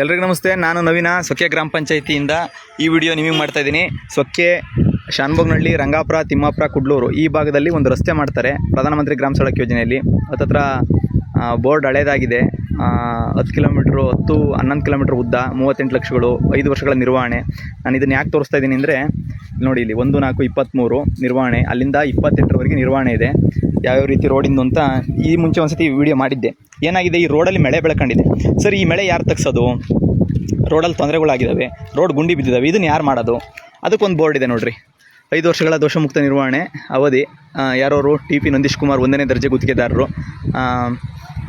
ಎಲ್ರಿಗೂ ನಮಸ್ತೆ, ನಾನು ನವೀನ, ಸೊಕ್ಕೆ ಗ್ರಾಮ ಪಂಚಾಯಿತಿಯಿಂದ ಈ ವಿಡಿಯೋ ನಿಮಗೆ ಮಾಡ್ತಾ ಇದ್ದೀನಿ. ಸೊಕ್ಕೆ ಶಾನ್ಭೋಗ್ನಹಳ್ಳಿ ರಂಗಾಪುರ, ತಿಮ್ಮಾಪುರ, ಕುಡ್ಲೂರು ಈ ಭಾಗದಲ್ಲಿ ಒಂದು ರಸ್ತೆ ಮಾಡ್ತಾರೆ ಪ್ರಧಾನಮಂತ್ರಿ ಗ್ರಾಮ ಸಡಕ್ ಯೋಜನೆಯಲ್ಲಿ. ಹತ್ತತ್ರ ಬೋರ್ಡ್ ಹಳೇದಾಗಿದೆ. ಹತ್ತು ಕಿಲೋಮೀಟ್ರು, ಹತ್ತು, ಹನ್ನೊಂದು ಕಿಲೋಮೀಟ್ರ್ ಉದ್ದ, ಮೂವತ್ತೆಂಟು ಲಕ್ಷಗಳು, ಐದು ವರ್ಷಗಳ ನಿರ್ವಹಣೆ. ನಾನು ಇದನ್ನು ಯಾಕೆ ತೋರಿಸ್ತಾ ಇದ್ದೀನಿ ಅಂದರೆ ನೋಡಿ, ಇಲ್ಲಿ ಒಂದು ನಾಲ್ಕು ಇಪ್ಪತ್ತ್ಮೂರು ನಿರ್ವಹಣೆ. ಅಲ್ಲಿಂದ ಇಪ್ಪತ್ತೆಂಟರವರೆಗೆ ನಿರ್ವಹಣೆ ಇದೆ. ಯಾವ್ಯಾವ ರೀತಿ ರೋಡಿಂದು ಅಂತ ಈ ಮುಂಚೆ ಒಂದ್ಸತಿ ವಿಡಿಯೋ ಮಾಡಿದ್ದೆ. ಏನಾಗಿದೆ? ಈ ರೋಡಲ್ಲಿ ಮಳೆ ಬೆಳ್ಕೊಂಡಿದೆ. ಸರ್ ಈ ಮಳೆ ಯಾರು ತಗ್ಸೋದು? ರೋಡಲ್ಲಿ ತೊಂದರೆಗಳಾಗಿದ್ದಾವೆ ರೋಡ್ ಗುಂಡಿ ಬಿದ್ದಿದ್ದಾವೆ ಇದನ್ನು ಯಾರು ಮಾಡೋದು? ಅದಕ್ಕೊಂದು ಬೋರ್ಡ್ ಇದೆ ನೋಡಿರಿ. ಐದು ವರ್ಷಗಳ ದೋಷಮುಕ್ತ ನಿರ್ವಹಣೆ ಅವಧಿ. ಯಾರೋರು ಟಿ ಪಿ ನಂದೀಶ್ ಕುಮಾರ್ ಒಂದನೇ ದರ್ಜೆ ಗುತ್ತಿಗೆದಾರರು.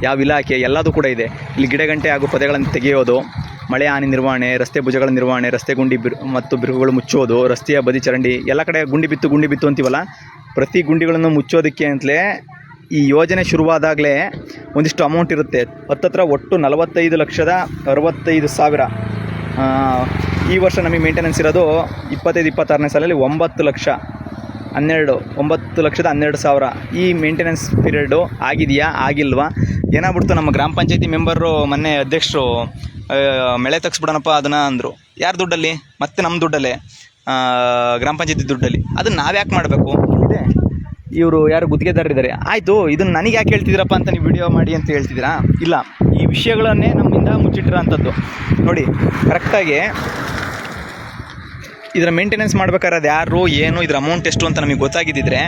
ಯಾವ ಇಲಾಖೆ ಎಲ್ಲದೂ ಕೂಡ ಇದೆ. ಇಲ್ಲಿ ಗಿಡಗಂಟೆ ಹಾಗೂ ಪೊದೆಗಳನ್ನು ತೆಗೆಯೋದು, ಮಳೆ ಹಾನಿ ನಿರ್ವಹಣೆ, ರಸ್ತೆ ಭುಜಗಳ ನಿರ್ವಹಣೆ, ರಸ್ತೆ ಗುಂಡಿ ಬಿರು ಮತ್ತು ಬಿರುಕುಗಳು ಮುಚ್ಚೋದು, ರಸ್ತೆಯ ಬದಿ ಚರಂಡಿ, ಎಲ್ಲ ಕಡೆ ಗುಂಡಿ ಬಿತ್ತು ಗುಂಡಿ ಬಿತ್ತು ಅಂತೀವಲ್ಲ ಪ್ರತಿ ಗುಂಡಿಗಳನ್ನು ಮುಚ್ಚೋದಕ್ಕೆ ಅಂತಲೇ ಈ ಯೋಜನೆ ಶುರುವಾದಾಗಲೇ ಒಂದಿಷ್ಟು ಅಮೌಂಟ್ ಇರುತ್ತೆ. ಹತ್ತತ್ರ ಒಟ್ಟು ನಲವತ್ತೈದು ಲಕ್ಷದ ಅರವತ್ತೈದು ಸಾವಿರ. ಈ ವರ್ಷ ನಮಗೆ ಮೇಂಟೆನೆನ್ಸ್ ಇರೋದು ಇಪ್ಪತ್ತೈದು, ಇಪ್ಪತ್ತಾರನೇ ಸಾಲಲ್ಲಿ ಒಂಬತ್ತು ಲಕ್ಷ, ಹನ್ನೆರಡು, ಒಂಬತ್ತು ಲಕ್ಷದ ಹನ್ನೆರಡು ಸಾವಿರ. ಈ ಮೇಂಟೆನೆನ್ಸ್ ಪೀರಿಯಡು ಆಗಿದೆಯಾ, ಆಗಿಲ್ವಾ? ಏನಾಗ್ಬಿಡ್ತು ನಮ್ಮ ಗ್ರಾಮ ಪಂಚಾಯತಿ ಮೆಂಬರು ಮೊನ್ನೆ ಅಧ್ಯಕ್ಷರು ಮಳೆ ತಗ್ಸ್ಬಿಡೋಣಪ್ಪ ಅದನ್ನು ಅಂದರು. ಯಾರ ದುಡ್ಡಲ್ಲಿ? ಮತ್ತೆ ನಮ್ಮ ದುಡ್ಡಲ್ಲೇ. ಗ್ರಾಮ ಪಂಚಾಯತಿ ದುಡ್ಡಲ್ಲಿ. ಅದನ್ನು ನಾವು ಯಾಕೆ ಮಾಡಬೇಕು? ಇದೆ. ಇವರು ಯಾರು ಗುತ್ತಿಗೆದಾರರಿದ್ದಾರೆ ಆಯಿತು, ಇದನ್ನು ನನಗೆ ಯಾಕೆ ಹೇಳ್ತಿದ್ದೀರಪ್ಪ ಅಂತ ನೀವು ವಿಡಿಯೋ ಮಾಡಿ ಅಂತ ಹೇಳ್ತಿದ್ದೀರಾ? ಇಲ್ಲ, ಈ ವಿಷಯಗಳನ್ನೇ ನಮ್ಮಿಂದ ಮುಚ್ಚಿಟ್ಟಿರೋ ಅಂಥದ್ದು ನೋಡಿ ಕರೆಕ್ಟಾಗಿ ಇದರ ಮೇಂಟೆನೆನ್ಸ್ ಮಾಡ್ಬೇಕಾದ್ರೆ ಅದು ಯಾರು, ಏನು, ಇದರ ಅಮೌಂಟ್ ಎಷ್ಟು ಅಂತ ನಮಗೆ ಗೊತ್ತಾಗಿದ್ದಿದ್ರೆ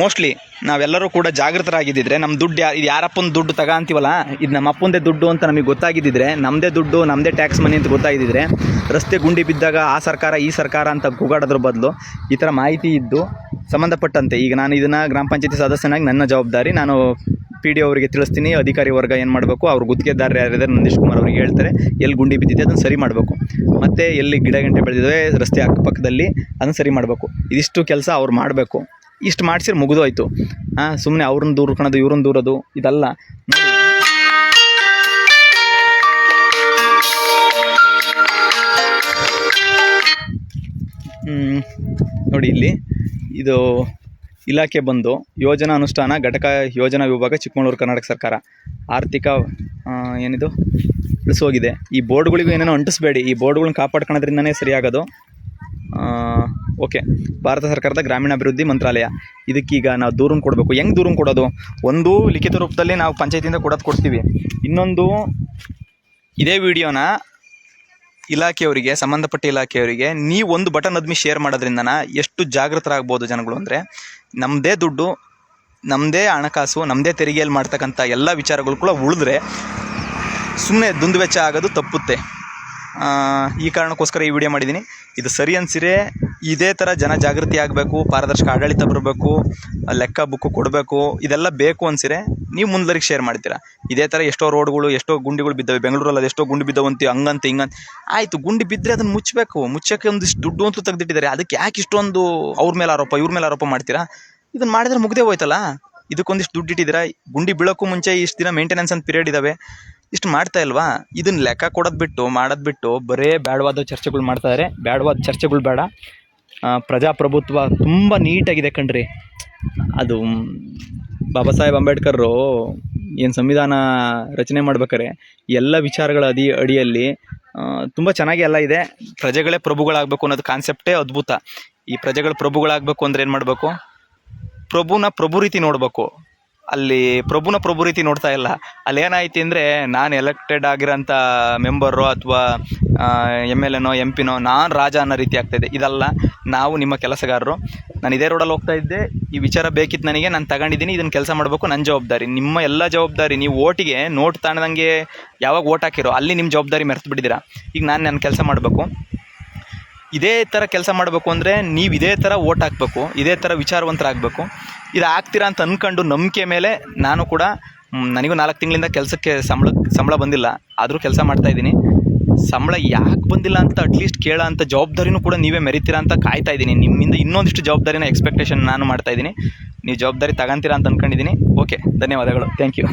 ಮೋಸ್ಟ್ಲಿ ನಾವೆಲ್ಲರೂ ಕೂಡ ಜಾಗೃತರಾಗಿದ್ದಿದ್ರೆ ನಮ್ಮ ದುಡ್ಡು ಯಾ, ಇದು ಯಾರಪ್ಪನ ದುಡ್ಡು ತಗ ಅಂತೀವಲ್ಲ, ಇದು ನಮ್ಮ ಅಪ್ಪಂದೇ ದುಡ್ಡು ಅಂತ ನಮಗೆ ಗೊತ್ತಾಗಿದ್ದಿದ್ರೆ ನಮ್ಮದೇ ದುಡ್ಡು ನಮ್ಮದೇ ಟ್ಯಾಕ್ಸ್ ಮನಿ ಅಂತ ಗೊತ್ತಾಗಿದ್ದಿದ್ರೆ ರಸ್ತೆ ಗುಂಡಿ ಬಿದ್ದಾಗ ಆ ಸರ್ಕಾರ, ಈ ಸರ್ಕಾರ ಅಂತ ಕೂಗಾಡೋದ್ರ ಬದಲು ಈ ಥರ ಮಾಹಿತಿ ಇದ್ದು ಸಂಬಂಧಪಟ್ಟಂತೆ ಈಗ ನಾನು ಇದನ್ನು ಗ್ರಾಮ ಪಂಚಾಯತಿ ಸದಸ್ಯನಾಗಿ ನನ್ನ ಜವಾಬ್ದಾರಿ, ನಾನು ಪಿ ಡಿ ಅವರಿಗೆ ತಿಳಿಸ್ತೀನಿ, ಅಧಿಕಾರಿ ವರ್ಗ ಏನು ಮಾಡಬೇಕು, ಅವ್ರ ಗುತ್ತಿಗೆದಾರರು ಯಾರಿದ್ದಾರೆ ನಂದೀಶ್ ಕುಮಾರ್ ಅವರಿಗೆ ಹೇಳ್ತಾರೆ, ಎಲ್ಲಿ ಗುಂಡಿ ಬಿದ್ದಿದೆ ಅದನ್ನು ಸರಿ ಮಾಡಬೇಕು. ಮತ್ತು ಎಲ್ಲಿ ಗಿಡ ಗಂಟೆ ಬೆಳೆದಿದೆ ರಸ್ತೆ ಅಕ್ಕಪಕ್ಕದಲ್ಲಿ ಅದನ್ನು ಸರಿ ಮಾಡಬೇಕು. ಇದಿಷ್ಟು ಕೆಲಸ ಅವ್ರು ಮಾಡಬೇಕು. ಇಷ್ಟು ಮಾಡಿಸಿದ್ರೆ ಮುಗಿದೋಯ್ತು. ಹಾಂ ಸುಮ್ಮನೆ ಅವ್ರನ್ನ ದೂರ್ಕೊಳೋದು ಇವ್ರನ್ನ ದೂರೋದು, ಇದಲ್ಲ. ನೋಡಿ ಇಲ್ಲಿ, ಇದು ಇಲಾಖೆ ಬಂದು ಯೋಜನಾ ಅನುಷ್ಠಾನ, ಘಟಕ ಯೋಜನಾ ವಿಭಾಗ, ಚಿಕ್ಕಮಗಳೂರು ಕರ್ನಾಟಕ ಸರ್ಕಾರ. ಆರ್ಥಿಕ ಏನಿದು? ಹೋಗಿದೆ ಈ ಬೋರ್ಡ್ಗಳಿಗೂ ಏನೇನೋ ಅಂಟಿಸ್ಬೇಡಿ. ಈ ಬೋರ್ಡ್ಗಳನ್ನ ಕಾಪಾಡ್ಕೊಳ್ಳೋದ್ರಿಂದನೇ ಸರಿಯಾಗೋದು. ಓಕೆ. ಭಾರತ ಸರ್ಕಾರದ ಗ್ರಾಮೀಣಾಭಿವೃದ್ಧಿ ಮಂತ್ರಾಲಯ. ಇದಕ್ಕೀಗ ನಾವು ದೂರನ್ನು ಕೊಡಬೇಕು. ಹೆಂಗೆ ದೂರನ್ನು ಕೊಡೋದು? ಒಂದು ಲಿಖಿತ ರೂಪದಲ್ಲಿ ನಾವು ಪಂಚಾಯತಿಯಿಂದ ಕೊಡೋದು ಕೊಡ್ತೀವಿ. ಇನ್ನೊಂದು, ಇದೇ ವಿಡಿಯೋನ ಇಲಾಖೆಯವರಿಗೆ, ಸಂಬಂಧಪಟ್ಟ ಇಲಾಖೆಯವರಿಗೆ ನೀವು ಒಂದು ಬಟನ್ ಅದ್ಮಿ ಶೇರ್ ಮಾಡೋದ್ರಿಂದನ ಎಷ್ಟು ಜಾಗೃತರಾಗ್ಬೋದು ಜನಗಳು ಅಂದರೆ ನಮ್ಮದೇ ದುಡ್ಡು ನಮ್ಮದೇ ಹಣಕಾಸು ನಮ್ಮದೇ ತೆರಿಗೆಯಲ್ಲಿ ಮಾಡ್ತಕ್ಕಂಥ ಎಲ್ಲ ವಿಚಾರಗಳು ಕೂಡ ಉಳಿದ್ರೆ ಸುಮ್ಮನೆ ದುಂದುವೆಚ್ಚ ಆಗೋದು ತಪ್ಪುತ್ತೆ. ಈ ಕಾರಣಕ್ಕೋಸ್ಕರ ಈ ವಿಡಿಯೋ ಮಾಡಿದ್ದೀನಿ. ಇದು ಸರಿ ಅನ್ಸಿರೆ ಇದೇ ಥರ ಜನ ಜಾಗೃತಿ ಆಗಬೇಕು, ಪಾರದರ್ಶಕ ಆಡಳಿತ ಬರಬೇಕು, ಲೆಕ್ಕ ಬುಕ್ಕು ಕೊಡಬೇಕು, ಇದೆಲ್ಲ ಬೇಕು ಅನ್ಸಿರೆ ನೀವು ಮುಂದ್ವರಿಗೆ ಶೇರ್ ಮಾಡ್ತೀರಾ. ಇದೇ ಥರ ಎಷ್ಟೋ ರೋಡ್ಗಳು ಎಷ್ಟೋ ಗುಂಡಿಗಳು ಬಿದ್ದವೆ. ಬೆಂಗಳೂರಲ್ಲಿ ಎಷ್ಟೋ ಗುಂಡಿ ಬಿದ್ದವಂತಿ ಹಂಗಂತ ಹಿಂಗಂತ. ಆಯಿತು, ಗುಂಡಿ ಬಿದ್ದರೆ ಅದನ್ನು ಮುಚ್ಚಬೇಕು ಮುಚ್ಚಕ್ಕೆ ಒಂದಿಷ್ಟು ದುಡ್ಡು ಅಂತೂ ತೆಗೆದಿಟ್ಟಿದ್ದಾರೆ. ಅದಕ್ಕೆ ಯಾಕೆ ಇಷ್ಟೊಂದು ಅವ್ರ ಮೇಲೆ ಆರೋಪ, ಇವ್ರ ಮೇಲೆ ಆರೋಪ ಮಾಡ್ತೀರಾ? ಇದನ್ನು ಮಾಡಿದ್ರೆ ಮುಗ್ದೇ ಹೋಯ್ತಲ್ಲ? ಇದಕ್ಕೊಂದಿಷ್ಟು ದುಡ್ಡು ಇಟ್ಟಿದ್ದೀರಾ? ಗುಂಡಿ ಬೀಳೋಕ್ಕೂ ಮುಂಚೆ ಇಷ್ಟು ದಿನ ಮೇಂಟೆನೆನ್ಸ್ ಅಂತ ಪೀರಿಯಡ್ ಇದ್ದಾವೆ ಇಷ್ಟು ಮಾಡ್ತಾ ಇಲ್ವಾ? ಇದನ್ನ ಲೆಕ್ಕ ಕೊಡೋದು ಬಿಟ್ಟು, ಮಾಡೋದು ಬಿಟ್ಟು ಬರೇ ಬೇಡವಾದ ಚರ್ಚೆಗಳು ಮಾಡ್ತಾ ಇದ್ದಾರೆ ಬೇಡವಾದ ಚರ್ಚೆಗಳು ಬೇಡ. ಪ್ರಜಾಪ್ರಭುತ್ವ ತುಂಬ ನೀಟಾಗಿದೆ ಕಣ್ರಿ. ಅದು ಬಾಬಾ ಸಾಹೇಬ್ ಅಂಬೇಡ್ಕರ್ರು ಏನು ಸಂವಿಧಾನ ರಚನೆ ಮಾಡ್ಬೇಕಾರೆ ಎಲ್ಲ ವಿಚಾರಗಳ ಅಡಿ ಅಡಿಯಲ್ಲಿ ತುಂಬ ಚೆನ್ನಾಗಿ ಎಲ್ಲ ಇದೆ. ಪ್ರಜೆಗಳೇ ಪ್ರಭುಗಳಾಗಬೇಕು ಅನ್ನೋದು ಕಾನ್ಸೆಪ್ಟೇ ಅದ್ಭುತ. ಈ ಪ್ರಜೆಗಳು ಪ್ರಭುಗಳಾಗಬೇಕು ಅಂದ್ರೆ ಏನು ಮಾಡಬೇಕು? ಪ್ರಭುನ ಪ್ರಭು ರೀತಿ ನೋಡಬೇಕು. ಅಲ್ಲಿ ಪ್ರಭುನ ಪ್ರಭು ರೀತಿ ನೋಡ್ತಾ ಇಲ್ಲ. ಅಲ್ಲಿ ಏನಾಯ್ತು ಅಂದರೆ ನಾನು ಎಲೆಕ್ಟೆಡ್ ಆಗಿರೋಂಥ ಮೆಂಬರು ಅಥವಾ ಎಂ ಎಲ್ ಎನೋ ಎಂ ಪಿನೋ ನಾನು ರಾಜ ಅನ್ನೋ ರೀತಿ ಆಗ್ತಾಯಿದೆ ಇದಲ್ಲ, ನಾವು ನಿಮ್ಮ ಕೆಲಸಗಾರರು. ನಾನು ಇದೇ ರೋಡಲ್ಲಿ ಹೋಗ್ತಾ ಇದ್ದೆ. ಈ ವಿಚಾರ ಬೇಕಿತ್ತು ನನಗೆ. ನಾನು ತಗೊಂಡಿದ್ದೀನಿ. ಇದನ್ನು ಕೆಲಸ ಮಾಡಬೇಕು. ನನ್ನ ಜವಾಬ್ದಾರಿ. ನಿಮ್ಮ ಎಲ್ಲ ಜವಾಬ್ದಾರಿ. ನೀವು ಓಟಿಗೆ ನೋಟ್ ತಾಣದಂಗೆ ಯಾವಾಗ ಓಟ್ ಹಾಕಿರೋ, ಅಲ್ಲಿ ನಿಮ್ಮ ಜವಾಬ್ದಾರಿ ಮೆರೆತು ಬಿಟ್ಟಿದ್ದೀರಾ. ಈಗ ನಾನು ನನ್ನ ಕೆಲಸ ಮಾಡಬೇಕು. ಇದೇ ಥರ ಕೆಲಸ ಮಾಡಬೇಕು ಅಂದರೆ ನೀವು ಇದೇ ಥರ ಓಟ್ ಹಾಕಬೇಕು. ಇದೇ ಥರ ವಿಚಾರವಂತರಾಗಬೇಕು. ಇದು ಆಗ್ತೀರಾ ಅಂತ ಅಂದ್ಕೊಂಡು ನಂಬಿಕೆ ಮೇಲೆ ನಾನು ಕೂಡ ನನಗೂ ನಾಲ್ಕು ತಿಂಗಳಿಂದ ಕೆಲಸಕ್ಕೆ ಸಂಬಳ ಸಂಬಳ ಬಂದಿಲ್ಲ. ಆದರೂ ಕೆಲಸ ಮಾಡ್ತಾ ಇದ್ದೀನಿ. ಸಂಬಳ ಯಾಕೆ ಬಂದಿಲ್ಲ ಅಂತ ಅಟ್ಲೀಸ್ಟ್ ಕೇಳೋ ಅಂತ ಜವಾಬ್ದಾರಿನೂ ಕೂಡ ನೀವೇ ಮೆರಿತೀರಾ ಅಂತ ಕಾಯ್ತಾ ಇದ್ದೀನಿ. ನಿಮ್ಮಿಂದ ಇನ್ನೊಂದಿಷ್ಟು ಜವಾಬ್ದಾರಿನ ಎಕ್ಸ್ಪೆಕ್ಟೇಷನ್ ನಾನು ಮಾಡ್ತಾ ಇದ್ದೀನಿ. ನೀವು ಜವಾಬ್ದಾರಿ ತಗೊಂತೀರಾ ಅಂತ ಅಂದ್ಕೊಂಡಿದ್ದೀನಿ ಓಕೆ ಧನ್ಯವಾದಗಳು. Thank you